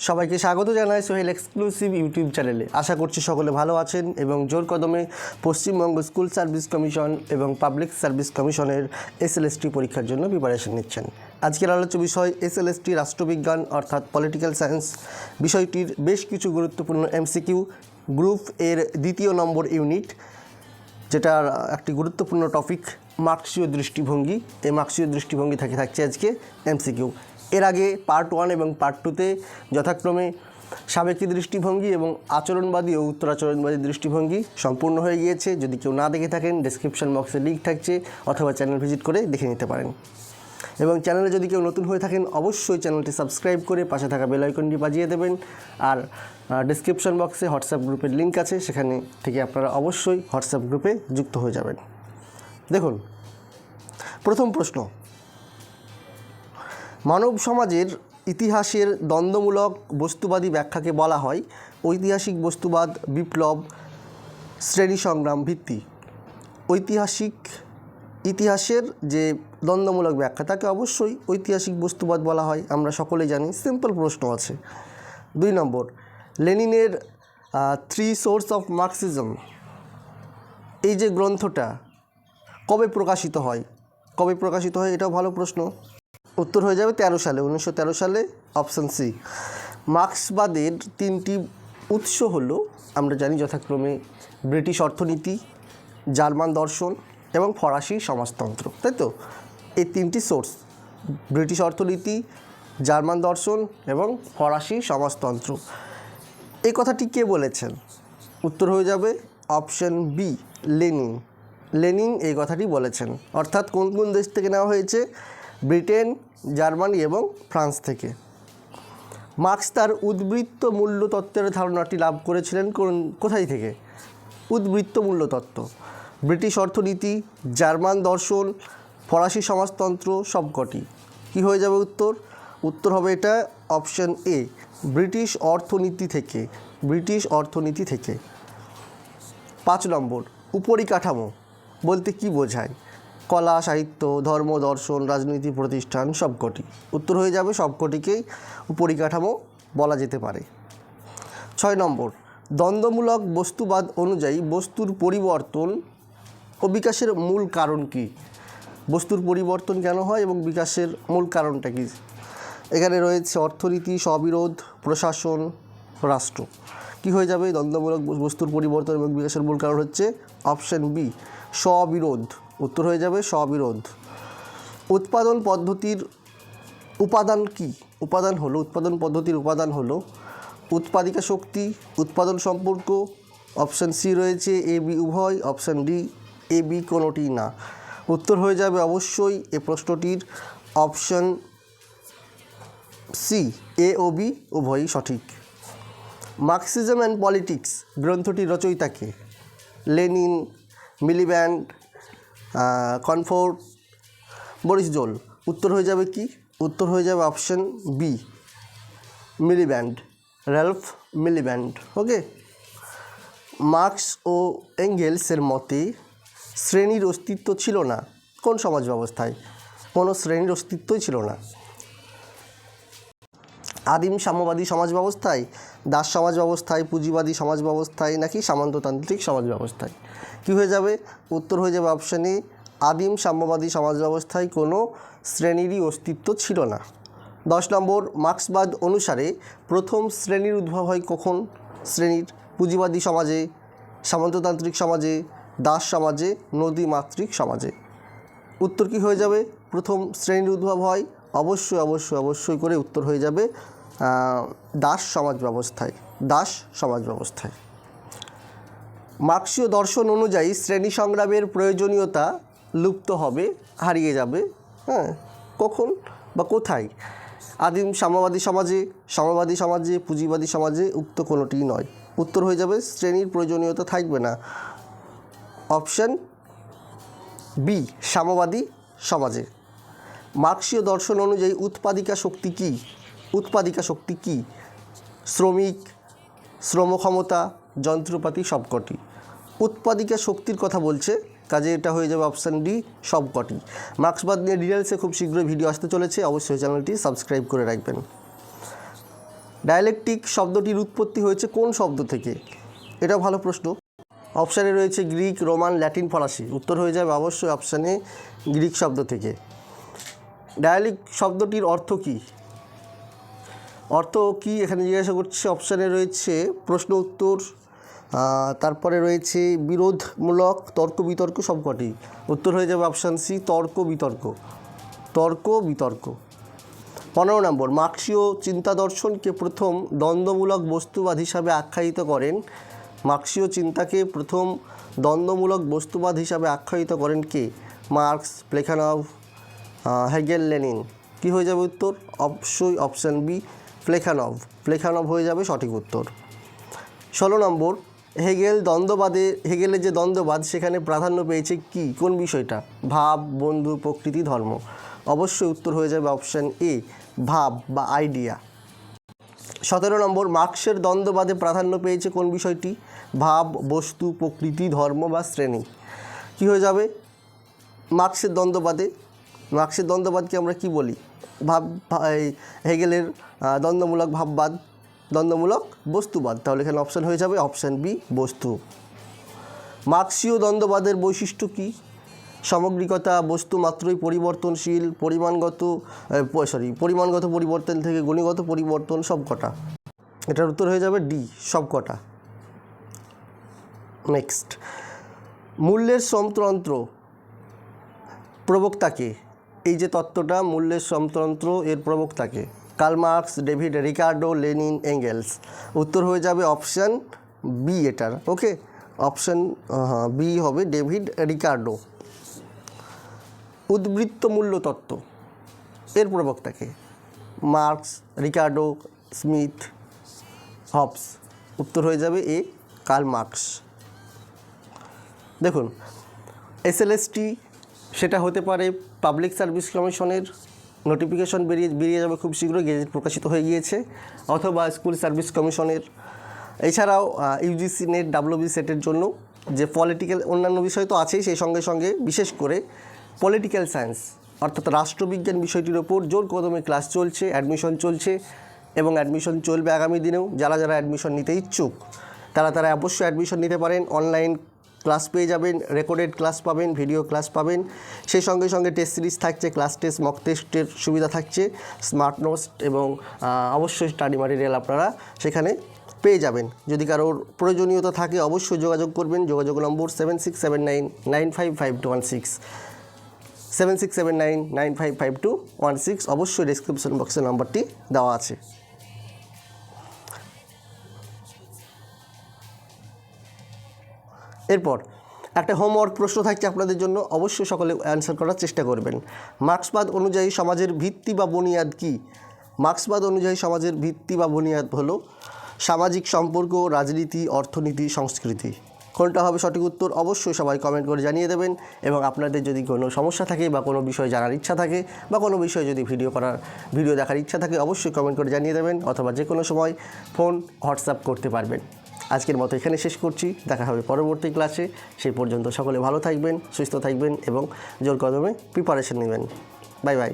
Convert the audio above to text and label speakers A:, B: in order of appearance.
A: সবাইকে স্বাগত জানাই সোহেল এক্সক্লুসিভ ইউটিউব চ্যানেলে। আশা করছি সকলে ভালো আছেন এবং জোর কদমে পশ্চিমবঙ্গ স্কুল সার্ভিস কমিশন এবং পাবলিক সার্ভিস কমিশনের এসএলএসটি পরীক্ষার জন্য প্রিপারেশন নিচ্ছেন। আজকের আলোচ্য বিষয় এসএলএসটি রাষ্ট্রবিজ্ঞান অর্থাৎ পলিটিক্যাল সায়েন্স বিষয়টির বেশ কিছু গুরুত্বপূর্ণ এমসিকিউ গ্রুপ এর দ্বিতীয় নম্বর ইউনিট যেটার একটি গুরুত্বপূর্ণ টপিক মার্কসীয় দৃষ্টিভঙ্গি। এই মার্কসীয় দৃষ্টিভঙ্গি থেকে থাকছে আজকে এমসিকিউ এর আগে পার্ট ওয়ান এবং পার্ট টুতে যথাক্রমে সাবেকি দৃষ্টিভঙ্গি এবং আচরণবাদী ও উত্তরাচরণবাদী দৃষ্টিভঙ্গি সম্পূর্ণ হয়ে গিয়েছে। যদি কেউ না দেখে থাকেন ডেসক্রিপশন বক্সে লিঙ্ক থাকছে অথবা চ্যানেল ভিজিট করে দেখে নিতে পারেন। এবং চ্যানেলে যদি কেউ নতুন হয়ে থাকেন, অবশ্যই চ্যানেলটি সাবস্ক্রাইব করে পাশে থাকা বেল আইকনটি বাজিয়ে দেবেন। আর ডিসক্রিপশন বক্সে হোয়াটসঅ্যাপ গ্রুপের লিঙ্ক আছে, সেখানে থেকে আপনারা অবশ্যই হোয়াটসঅ্যাপ গ্রুপে যুক্ত হয়ে যাবেন। দেখুন, প্রথম প্রশ্ন। মানব সমাজের ইতিহাসের দ্বন্দ্বমূলক বস্তুবাদী ব্যাখ্যাকে বলা হয় ঐতিহাসিক বস্তুবাদ, বিপ্লব শ্রেণি সংগ্রাম ভিত্তি। ঐতিহাসিক ইতিহাসের যে দ্বন্দ্বমূলক ব্যাখ্যা, তাকে অবশ্যই ঐতিহাসিক বস্তুবাদ বলা হয়, আমরা সকলেই জানি। সিম্পল প্রশ্ন আছে। দুই নম্বর, লেনিনের থ্রি সোর্স অফ মার্কসিজম এই যে গ্রন্থটা কবে প্রকাশিত হয়? কবে প্রকাশিত হয়? এটাও ভালো প্রশ্ন। উত্তর হয়ে যাবে তেরো সালে, উনিশশো তেরো সালে অপশান সি মার্ক্সবাদের তিনটি উৎস হলো, আমরা জানি যথাক্রমে ব্রিটিশ অর্থনীতি, জার্মান দর্শন এবং ফরাসি সমাজতন্ত্র, তাই তো? এই তিনটি সোর্স ব্রিটিশ অর্থনীতি, জার্মান দর্শন এবং ফরাসি সমাজতন্ত্র। এই কথাটি কে বলেছেন? উত্তর হয়ে যাবে অপশন বি লেনিন লেনিন এই কথাটি বলেছেন। অর্থাৎ কোন কোন দেশ থেকে নেওয়া হয়েছে? ব্রিটেন, জার্মানি এবং ফ্রান্স থেকে। মার্ক্স তার উদ্বৃত্ত মূল্যতত্ত্বের ধারণাটি লাভ করেছিলেন কোথায় থেকে? উদ্বৃত্ত মূল্যতত্ত্ব। ব্রিটিশ অর্থনীতি, জার্মান দর্শন, ফরাসি সমাজতন্ত্র সবকটি কী হয়ে যাবে উত্তর? উত্তর হবে এটা অপশন এ, ব্রিটিশ অর্থনীতি থেকে, ব্রিটিশ অর্থনীতি থেকে। পাঁচ নম্বর, উপরিকাঠামো। বলতে কি বোঝায়? কলা, সাহিত্য, ধর্ম, দর্শন, রাজনীতি, প্রতিষ্ঠান, সবকটি। উত্তর হয়ে যাবে সবকটিকেই পরিকাঠামো বলা যেতে পারে। ছয় নম্বর, দ্বন্দ্বমূলক বস্তুবাদ অনুযায়ী বস্তুর পরিবর্তন ও বিকাশের মূল কারণ কি? বস্তুর পরিবর্তন কেন হয় এবং বিকাশের মূল কারণটা কি? এখানে রয়েছে অর্থনীতি, স্ববিরোধ, প্রশাসন, রাষ্ট্র। কি হয়ে যাবে? দ্বন্দ্বমূলক বস্তুর পরিবর্তন এবং বিকাশের মূল কারণ হচ্ছে অপশন বি, স্ববিরোধ। উত্তর হয়ে যাবে স্ববিরোধ উৎপাদন পদ্ধতির উপাদান কি? উপাদান হলো, উৎপাদন পদ্ধতির উপাদান হলো উৎপাদিকা শক্তি, উৎপাদন সম্পর্ক, অপশান সি রয়েছে এ, বি, উভয়, অপশান ডি, এ, বি কোনোটি না। উত্তর হয়ে যাবে অবশ্যই এ প্রশ্নটির অপশান সি, এ ও বি উভয়ই সঠিক। মার্কসিজম অ্যান্ড পলিটিক্স গ্রন্থটির রচয়িতাকে লেনিন, মিলিব্যান্ড কনফোর্ট বরিস জোল। উত্তর হয়ে যাবে কি? উত্তর হয়ে যাবে option B Miliband Ralph Miliband okay Marx ও এঙ্গেলসের মতে, শ্রেণির অস্তিত্ব ছিল না। কোন সমাজ ব্যবস্থায় কোনো শ্রেণির অস্তিত্বই ছিল না। আদিম সাম্যবাদী সমাজ ব্যবস্থায়, দাস সমাজ ব্যবস্থায়, পুঁজিবাদী সমাজ ব্যবস্থায় নাকি সামন্ততান্ত্রিক সমাজ ব্যবস্থায়? কী হয়ে যাবে? উত্তর হয়ে যাবে অপশানে আদিম সাম্যবাদী সমাজ ব্যবস্থায় কোনো শ্রেণীরই অস্তিত্ব ছিল না। দশ নম্বর, মার্ক্সবাদ অনুসারে প্রথম শ্রেণির উদ্ভব হয় কখন? শ্রেণির পুঁজিবাদী সমাজে, সামন্ততান্ত্রিক সমাজে, দাস সমাজে, নদীমাতৃক সমাজে। উত্তর কি হয়ে যাবে? প্রথম শ্রেণির উদ্ভব হয়, অবশ্যই অবশ্যই অবশ্যই করে উত্তর হয়ে যাবে দাস সমাজ ব্যবস্থায়, দাস সমাজ ব্যবস্থায়। মার্ক্সীয় দর্শন অনুযায়ী শ্রেণি সংগ্রামের প্রয়োজনীয়তা লুপ্ত হবে, হারিয়ে যাবে হ্যাঁ কখন বা কোথায়? আদিম সাম্যবাদী সমাজে সাম্যবাদী সমাজে, পুঁজিবাদী সমাজে উক্ত কোনোটিই নয়। উত্তর হয়ে যাবে, শ্রেণির প্রয়োজনীয়তা থাকবে না। অপশান বি, সাম্যবাদী সমাজে। মার্ক্সীয় দর্শন অনুযায়ী উৎপাদিকা শক্তি কী? উৎপাদিকা শক্তি কী? শ্রমিক, শ্রমক্ষমতা, যন্ত্রপাতি সবকটি। উৎপাদিকা শক্তির কথা বলছে, কাজে এটা হয়ে যাবে অপশান ডি সবকটি। মার্ক্সবাদ নিয়ে ডিটেলসে খুব শীঘ্রই ভিডিও আসতে চলেছে, অবশ্যই চ্যানেলটি সাবস্ক্রাইব করে রাখবেন। ডায়ালেকটিক শব্দটির উৎপত্তি হয়েছে কোন শব্দ থেকে? এটাও ভালো প্রশ্ন। অপশানে রয়েছে গ্রিক রোমান ল্যাটিন ফরাসি উত্তর হয়ে যাবে অবশ্যই অপশানে গ্রিক শব্দ থেকে। ডায়ালিক শব্দটির অর্থ কী? অর্থ কি এখানে জিজ্ঞাসা করছে? অপশানে রয়েছে প্রশ্ন উত্তর তারপরে রয়েছে বিরোধমূলক তর্ক বিতর্ক সবকটি। উত্তর হয়ে যাবে অপশান সি তর্ক বিতর্ক। তর্ক বিতর্ক। পনেরো নম্বর, মার্ক্সীয় চিন্তা দর্শনকে প্রথম দ্বন্দ্বমূলক বস্তুবাদ হিসাবে আখ্যায়িত করেন? মার্ক্সীয় চিন্তাকে প্রথম দ্বন্দ্বমূলক বস্তুবাদ হিসাবে আখ্যায়িত করেন কে? Marx, Plekhanov Hegel, Lenin. কি হয়ে যাবে উত্তর? অবশ্যই অপশান বি প্লেখানভ। প্লেখানভ হয়ে যাবে সঠিক উত্তর। ষোলো নম্বর, হেগেল দ্বন্দ্ববাদে, হেগেলের যে দ্বন্দ্ববাদ, সেখানে প্রাধান্য পেয়েছে কি? কোন বিষয়টা? ভাব, বন্ধু, প্রকৃতি, ধর্ম। অবশ্যই উত্তর হয়ে যাবে অপশান এ ভাব বা আইডিয়া সতেরো নম্বর, মার্ক্সের দ্বন্দ্ববাদে প্রাধান্য পেয়েছে কোন বিষয়টি? ভাব, বস্তু, প্রকৃতি, ধর্ম বা শ্রেণি। কি হয়ে যাবে? মার্ক্সের দ্বন্দ্ববাদে, মার্ক্সের দ্বন্দ্ববাদকে আমরা কি বলি? ভাব হেগেলের দ্বন্দ্বমূলক ভাববাদ, দ্বন্দ্বমূলক বস্তুবাদ। তাহলে এখানে অপশান হয়ে যাবে অপশান বি বস্তু। মার্ক্সীয় দ্বন্দ্ববাদের বৈশিষ্ট্য কী? সামগ্রিকতা, বস্তু মাত্রই পরিবর্তনশীল, পরিমাণগত সরি পরিমাণগত পরিবর্তন থেকে গুণগত পরিবর্তন সবকটা। এটার উত্তর হয়ে যাবে ডি সবকটা। নেক্সট মূল্যের সমতন্ত্র প্রবক্তাকে এই যে তত্ত্বটা মূল্যের সমতন্ত্র এর প্রবক্তাকে Karl Marx, David Ricardo, Lenin Engels. উত্তর হয়ে যাবে অপশান বি এটার, ওকে? অপশান বি হবে ডেভিড রিকার্ডো। উদ্বৃত্ত মূল্য তত্ত্ব এর প্রবক্তাকে মার্কস, রিকার্ডো, স্মিথ, হবস। উত্তর হয়ে যাবে এ কার্ল মার্কস। দেখুন এসএলএসটি সেটা হতে পারে পাবলিক সার্ভিস কমিশনের নোটিফিকেশন বেরিয়ে বেরিয়ে যাবে খুব শীঘ্রই, গেজেট প্রকাশিত হয়ে গিয়েছে, অথবা স্কুল সার্ভিস কমিশনের এছাড়াও ইউজিসি নেট ডাব্লিউবি সেটের জন্য যে পলিটিক্যাল অন্যান্য বিষয় তো আছেই, সেই সঙ্গে সঙ্গে বিশেষ করে পলিটিক্যাল সায়েন্স অর্থাৎ রাষ্ট্রবিজ্ঞান বিষয়টির ওপর জোর কদমে ক্লাস চলছে অ্যাডমিশন চলছে, এবং অ্যাডমিশন চলবে আগামী দিনেও। যারা যারা অ্যাডমিশন নিতে ইচ্ছুক, তারা তারা অবশ্যই অ্যাডমিশন নিতে পারেন অনলাইন ক্লাস পেয়ে যাবেন, রেকর্ডেড ক্লাস পাবেন, ভিডিও ক্লাস পাবেন। সেই সঙ্গে সঙ্গে টেস্ট সিরিজ থাকছে ক্লাস টেস্ট মক টেস্টের সুবিধা থাকছে। স্মার্ট নোটস এবং অবশ্যই স্টাডি ম্যাটেরিয়াল আপনারা সেখানে পেয়ে যাবেন। যদি কারোর প্রয়োজনীয়তা থাকে অবশ্যই যোগাযোগ করবেন। যোগাযোগ নম্বর seven six seven nine nine five five two one six seven six seven nine nine five five two one six অবশ্যই ডিসক্রিপশন বক্সে নম্বরটি দেওয়া আছে। এরপর একটা হোমওয়ার্ক প্রশ্ন থাকছে আপনাদের জন্য, অবশ্যই সকলে অ্যান্সার করার চেষ্টা করবেন। মার্ক্সবাদ অনুযায়ী সমাজের ভিত্তি বা বুনিয়াদ কি? মার্ক্সবাদ অনুযায়ী সমাজের ভিত্তি বা বুনিয়াদ হলো সামাজিক সম্পর্ক, রাজনীতি, অর্থনীতি, সংস্কৃতি। কোনটা হবে সঠিক উত্তর অবশ্যই সবাই কমেন্ট করে জানিয়ে দেবেন এবং আপনাদের যদি কোনো সমস্যা থাকে বা কোনো বিষয় জানার ইচ্ছা থাকে বা কোনো বিষয়ে যদি ভিডিও করার ভিডিও দেখার ইচ্ছা থাকে অবশ্যই কমেন্ট করে জানিয়ে দেবেন অথবা যে কোনো সময় ফোন হোয়াটসঅ্যাপ করতে পারবেন। আজকের মতো এখানে শেষ করছি। দেখা হবে পরবর্তী ক্লাসে। সেই পর্যন্ত সকলে ভালো থাকবেন, সুস্থ থাকবেন এবং জোর কদমে প্রিপারেশন নেবেন। Bye bye